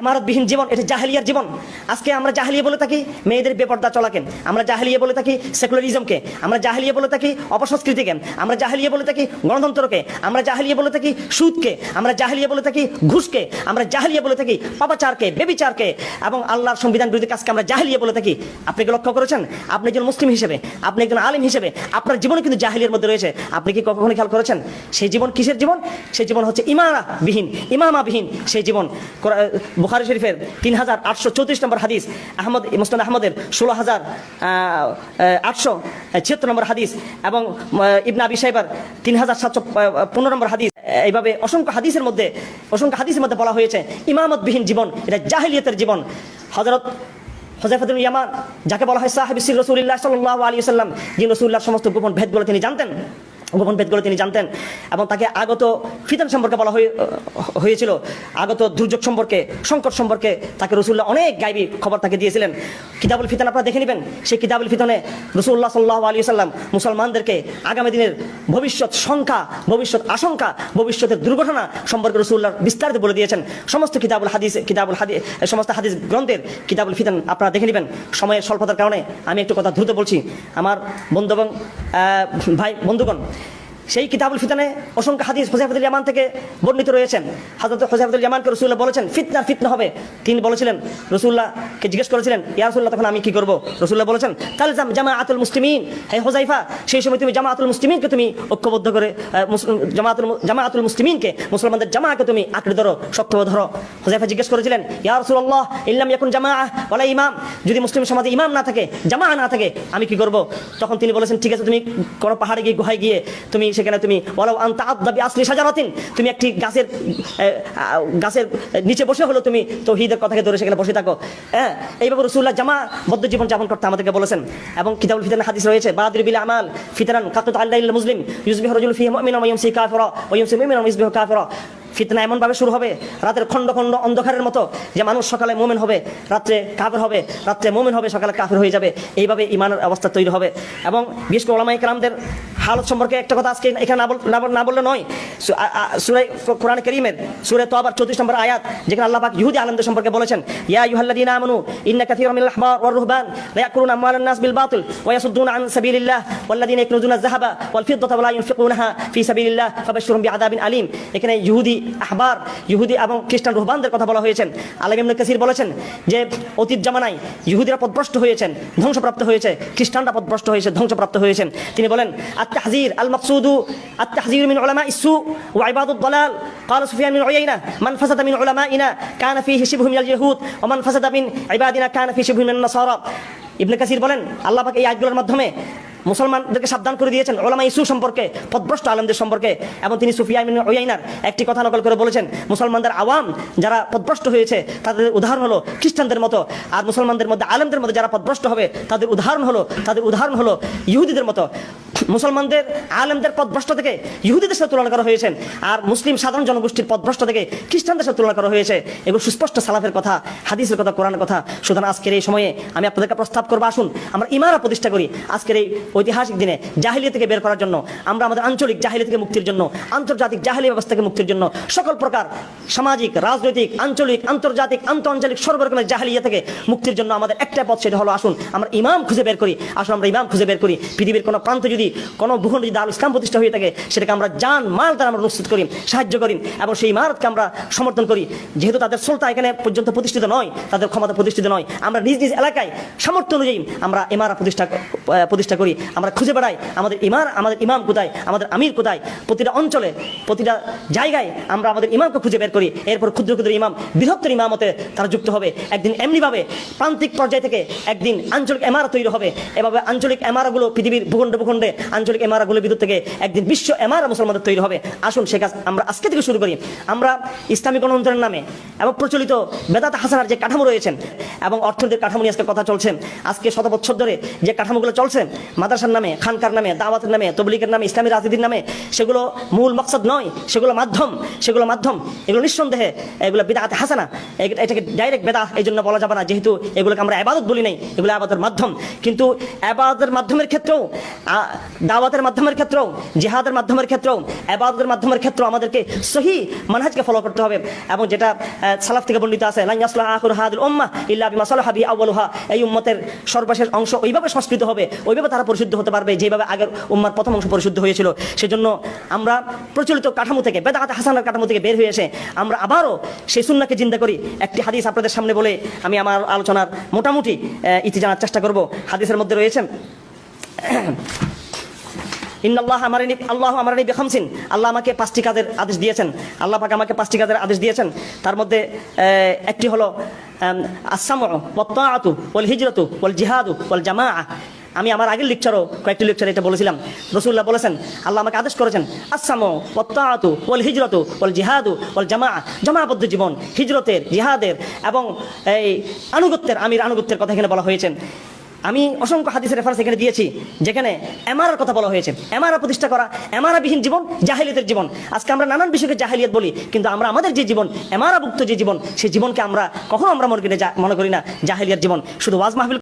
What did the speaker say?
ইমারতবিহীন জীবন, এটা জাহেলিয়ার জীবন। আজকে আমরা জাহেলিয়া বলে থাকি, মেয়েদের বেপর্দা চলাকে। আমরা জাহেলিয়া বলে থাকি, সেকুলারিজমকে। আমরা জাহেলিয়া বলে থাকি, অপসংস্কৃতিকে। আমরা জাহেলিয়া বলে থাকি, গণতন্ত্রকে। আমরা জাহেলিয়া বলে থাকি, সুদকে। আমরা জাহেলিয়া বলে থাকি, ঘুষকে। আমরা জাহেলিয়া বলে থাকি, পাপাচারকে, বেবিচারকে। এবং আল্লাহর সংবিধান বিরোধী কাজকে আমরা জাহেলিয়া বলে থাকি। আপনি কি লক্ষ্য করেছেন? আপনি একজন মুসলিম হিসেবে, আপনি একজন আলিম হিসেবে, আপনার জীবনে কিন্তু জাহেলিয়ার মধ্যে রয়েছে। আপনি কি কখনো খেয়াল করেছেন? সেই জীবন কিসের জীবন? সেই জীবন হচ্ছে ইমামাবিহীন ইমামাবিহীন সেই জীবন। বুখারী শরীফের তিন হাজার আটশো চৌত্রিশ নম্বর হাদিস, আহমদ মুস্তান আহমদের ষোলো হাজার আটশো ছিয়াত্তর নম্বর হাদিস এবং ইবনা আবি সাহেবার তিন হাজার সাতশো পনেরো নম্বর হাদিস। এইভাবে অসংখ্য হাদিসের মধ্যে, অসংখ্য হাদিসের মধ্যে বলা হয়েছে, ইমামতবিহীন জীবন, এটা জাহিলিয়তের জীবন। হজরত হজাইফাতুল ইয়ামান, যাকে বলা হয় সাহেব সির রসুল্লাহ সাল্লাহ আলী সাল্লাম যিনি রসুল্লাহ সমস্ত গোপন ভেদগুলো তিনি জানতেন। গোপন ভেদগুলো তিনি জানতেন এবং তাকে আগত ফিতান সম্পর্কে বলা হয়ে- হয়েছিল। আগত দুর্যোগ সম্পর্কে, সংকট সম্পর্কে তাকে রসুল্লাহ অনেক গাইবি খবর তাকে দিয়েছিলেন। কিতাবুল ফিতান আপনারা দেখে নেবেন, সেই কিতাবুল ফিতনে রসুল্লাহ সাল্লাহ আলী সাল্লাম মুসলমানদেরকে আগামী দিনের ভবিষ্যৎ সংখ্যা, ভবিষ্যৎ আশঙ্কা, ভবিষ্যতের দুর্ঘটনা সম্পর্কে রসুল্লাহ বিস্তারিত বলে দিয়েছেন। সমস্ত কিতাবুল হাদিস কিতাবুল হাদিস সমস্ত হাদিস গ্রন্থের কিতাবুল ফিতান আপনারা দেখে নেবেন। সময়ের স্বল্পতার কারণে আমি একটু কথা দ্রুত বলছি। আমার বন্ধু এবং ভাই, বন্ধুগণ সেই কিতাবুল ফিতানে অসংখ্য হাদিস হোসাইফুল জামান থেকে বর্ণিত রয়েছেন। হাজরত হোসাইফুল জামানকে রসুল্লাহ বলেছেন ফিতনার ফিতনা হবে। তিনি বলেছিলেন রসুল্লাহকে জিজ্ঞেস করেছিলেন, ইয়া রসুল্লাহ তখন আমি কি করব? রসুল্লাহ বলেছেন তাহলে জামা আতুল মুসলিমিন। হে হোজাইফা সেই সময় তুমি জামা আতুল মুসলিমিনকে তুমি ঐক্যবদ্ধ করে জামাতুল জামা আতুল মুসলিমিনকে, মুসলমানদের জামাকে তুমি আঁকড়ে ধরো শক্ত ধরো। হোজাইফা জিজ্ঞেস করেছিলেন, ইয়া রসুল্লাহ ইল্লাম ইয়াকুন জামা ওয়ালা ইমাম? যদি মুসলিম সমাজে ইমাম না থাকে জামা না থাকে, আমি কি করব? তখন তিনি বলেছেন, ঠিক আছে, তুমি কোনো পাহাড়ে গিয়ে, গুহায় গিয়ে তুমি সেখানে তুমি বলো, আন্তা আদাবি আসলি সাজারাতিন তুমি একটি গাছের গাছের নিচে বসে হলো, তুমি তো হিদের কথাকে ধরে সেখানে বসে থাকো। হ্যাঁ এইভাবে রসুল্লাহ জামা বদ্ধ জীবন যাপন করতে আমাদেরকে বলেছেন। এবং কিতাবুল ফিতান হাদিস রয়েছে বাহাদুর বিল আমাল ফিতান কাতুত আল্লাহ মুসলিম ইউজবিহ রজুল ফিহ মুমিনা ওয়া ইউমসি কাফিরা, ওয়া ইউমসি মুমিনা ওয়া ইউসবিহু কাফিরা। ফিতনা এমনভাবে শুরু হবে, রাতের খণ্ড খণ্ড অন্ধকারের মতো, যে মানুষ সকালে মোমেন হবে, রাত্রে কাফের হবে, রাত্রে মোমেন হবে, সকালে কাফের হয়ে যাবে। এইভাবে ইমানের অবস্থা তৈরি হবে। এবং বিশেষ করে কালামদের হালত সম্পর্কে একটা কথা আজকে এখানে না বল- না বল- না বললে নয়। সু- আ- আ- সুরাই কোরআন করিমের সুরে তো আবার চৌত্রিশ নম্বর আয়াত, যেখানে আল্লাহ পাক ইহুদি আলমদের সম্পর্কে বলেছেন, ইয়া ইউহাল্লাদিনা আমানু, ইন্না কাথীরাম মিনাল আহবার ওয়ার রুহবান ইয়াকুলুনা আমওয়ালান নাস বিল বাতিল, ওয়া ইয়াসুদ্দুনা আন সাবিলিল্লাহ, ওয়াল্লাযিনা ইয়াকনুজুনা আয-যাহাবা ওয়াল ফিদ্দাতা ওয়া লা ইউনফিকুনাহা ফি সাবিলিল্লাহ, ফাবাশশিরহুম বিআযাবিন আলীম। এখানে ইহুদি আহবার ইহুদি এবং খ্রিস্টান রুহবানদের কথা বলা হয়েছেন আলম ইবনে কাসির বলেছেন যে অতীত জামানায় ইহুদিরা পদভ্রষ্ট হয়েছেন ধ্বংসপ্রাপ্ত হয়েছে খ্রিস্টানরা পদভ্রষ্ট হয়েছে ধ্বংসপ্রাপ্ত হয়েছেন তিনি বলেন আত-তাহযীর আল মাকসুদু আত-তাহযীর মিন উলামা ইসু ওয়া ইবাদুদ দালাল قال سفيان بن عيينة من فسد من علمائنا كان فيه شبه من اليهود ومن فسد من عبادنا كان فيه شبه من النصارى ইবনে কাসির বলেন আল্লাহ পাক এই আয়াতগুলোর মাধ্যমে মুসলমানদেরকে সাবধান করে দিয়েছেন ওলামা ইসু সম্পর্কে, পদভ্রষ্ট আলমদের সম্পর্কে, এবং তিনি সুফিয়া ইবনে উয়াইনার একটি কথা নকল করে বলেছেন, মুসলমানদের আওয়াম যারা পদভ্রষ্ট হয়েছে, তাদের উদাহরণ হলো খ্রিস্টানদের মতো, আর মুসলমানদের মধ্যে আলেমদের মধ্যে যারা পদভ্রষ্ট হবে, তাদের উদাহরণ হলো, তাদের উদাহরণ হলো ইহুদিদের মতো। মুসলমানদের আলেমদের পদভ্রষ্ট থেকে ইহুদিদের সাথে তুলনা করা হয়েছেন আর মুসলিম সাধারণ জনগোষ্ঠীর পদভ্রষ্ট থেকে খ্রিস্টানদের সাথে তুলনা করা হয়েছে। এগুলো সুস্পষ্ট সালাফের কথা, হাদিসের কথা, কোরআনের কথা। সুতরাং আজকের এই সময়ে আমি আপনাদেরকে প্রস্তাব করব, আসুন, আমরা ইমারা প্রতিষ্ঠা করি। আজকের এই ঐতিহাসিক দিনে জাহিলিয়া থেকে বের করার জন্য, আমরা আমাদের আঞ্চলিক জাহিলি থেকে মুক্তির জন্য, আন্তর্জাতিক জাহিলি ব্যবস্থা থেকে মুক্তির জন্য সকল প্রকার সামাজিক, রাজনৈতিক, আঞ্চলিক, আন্তর্জাতিক আন্ত আঞ্চলিক সর্বরকমের জাহিলিয়া থেকে মুক্তির জন্য আমাদের একটা পথ সেটা হলো আসুন, আমরা ইমাম খুঁজে বের করি। আসুন, আমরা ইমাম খুঁজে বের করি। পৃথিবীর কোনো প্রান্ত যদি কোনো ভূখণ্ড যদি আল ইসলাম প্রতিষ্ঠা হয়ে থাকে, সেটাকে আমরা জান, মাল দ্বারা আমরা নিশ্চিত করি, সাহায্য করি এবং সেই ইমারতকে আমরা সমর্থন করি। যেহেতু তাদের সলতা এখানে পর্যন্ত প্রতিষ্ঠিত নয়, তাদের ক্ষমতা প্রতিষ্ঠিত নয়, আমরা নিজ নিজ এলাকায় সামর্থ্য অনুযায়ী আমরা ইমারা প্রতিষ্ঠা প্রতিষ্ঠা করি। আমরা খুঁজে বেড়াই আমাদের ইমার আমাদের ইমাম কোথায়, আমাদের আমির কোথায়, প্রতিটা অঞ্চলে, প্রতিটা জায়গায় আমরা আমাদের ইমামকে খুঁজে বের করি। এরপর ক্ষুদ্র ক্ষুদ্র ইমাম, বৃহত্তর ইমামতে তারা যুক্ত হবে। একদিন এমনিভাবে প্রান্তিক পর্যায় থেকে একদিন আঞ্চলিক এমারা তৈরি হবে। এভাবে আঞ্চলিক এমারাগুলো পৃথিবীর ভূখণ্ড, ভূখণ্ডে আঞ্চলিক এমারাগুলোর ভিতর থেকে একদিন বিশ্ব এমারা মুসলমানদের তৈরি হবে। আসুন সে কাজ আমরা আজকে থেকে শুরু করি। আমরা ইসলামী গণতন্ত্রের নামে এবং প্রচলিত বেদাত হাসানার যে কাঠামো রয়েছেন এবং অর্থনীতির কাঠামো নিয়ে আজকে কথা চলছে, আজকে শত বছর ধরে যে কাঠামোগুলো চলছে মাদ্রাসার নামে, খানকার নামে, দাওয়াতের নামে, তবলিগের নামে, ইসলামী রাজনীতির নামে, সেগুলো মূল মকসদ নয়, সেগুলো মাধ্যম সেগুলো মাধ্যম, এগুলো নিঃসন্দেহে, এগুলো বেদাত হাসানা এটাকে ডাইরেক্ট বেদা এই জন্য বলা যাবে না, যেহেতু এগুলোকে আমরা আবাদত বলি নাই, এগুলো আবাদের মাধ্যম। কিন্তু আবাদের মাধ্যমের ক্ষেত্রেও দাওয়াতের মাধ্যমের ক্ষেত্রেও, জিহাদের মাধ্যমের ক্ষেত্রেও এবাদতের মাধ্যমের ক্ষেত্রেও আমাদেরকে সহি মানহাজকে ফলো করতে হবে এবং যেটা সালাফ থেকে বর্ণিত আছে, লান ইয়াসলাহ আখির হাদিল ইল্লা বিমা সালাহা বিহি আউয়ালুহা এই উম্মতের সর্বশেষ অংশ ওইভাবে সংস্কৃত হবে, ওইভাবে তারা পরিশুদ্ধ হতে পারবে, যেভাবে আগের উম্মার প্রথম অংশ পরিশুদ্ধ হয়েছিল। সেজন্য আমরা প্রচলিত কাঠামো থেকে, বেদাত হাসানের কাঠামো থেকে বের হয়ে এসে আমরা আবারও সেই সুন্নাকে চিন্তা করি। একটি হাদিস আপনাদের সামনে বলে আমি আমার আলোচনার মোটামুটি ইতি জানার চেষ্টা করব। হাদিসের মধ্যে রয়েছে, ইন্নাল্লাহ আমারানি, আল্লাহ আমারানি বেখামসিন। আল্লাহ আমাকে পাঁচটি কাজের আদেশ দিয়েছেন। আল্লাহ পাক আমাকে পাঁচটি কাজের আদেশ দিয়েছেন। তার মধ্যে একটি হলো আসাম ওয়াত্তাআতু ওয়াল হিজরতু ওয়াল জিহাদু ওয়াল জামাআ আমি আমার আগের লেকচারও কয়েকটি লেকচার এটা বলেছিলাম। রসুল্লাহ বলেছেন, আল্লাহ আমাকে আদেশ করেছেন আসামো ওত্তাআতু ওয়াল হিজরতু ওয়াল জিহাদু ওয়াল জামা জামাবদ্ধ জীবন, হিজরতের, জিহাদের এবং এই আনুগত্যের, আমির আনুগত্যের কথা এখানে বলা হয়েছেন আমি অসংখ্য হাদিসের রেফারেন্স এখানে দিয়েছি, যেখানে এমআরআর কথা বলা হয়েছে। এমআরআ প্রতিষ্ঠা করা এমআরআবিহীন জীবন, জাহিলিয়তের জীবন। আজকে আমরা নানান বিষয়কে জাহিলিয়ত বলি, কিন্তু আমরা আমাদের যে জীবন এমআরআভুক্ত যে জীবন সেই জীবনকে আমরা কখনো আমরা মনে করি না জাহিলিয়ার জীবন। শুধু ওয়াজ মাহফিল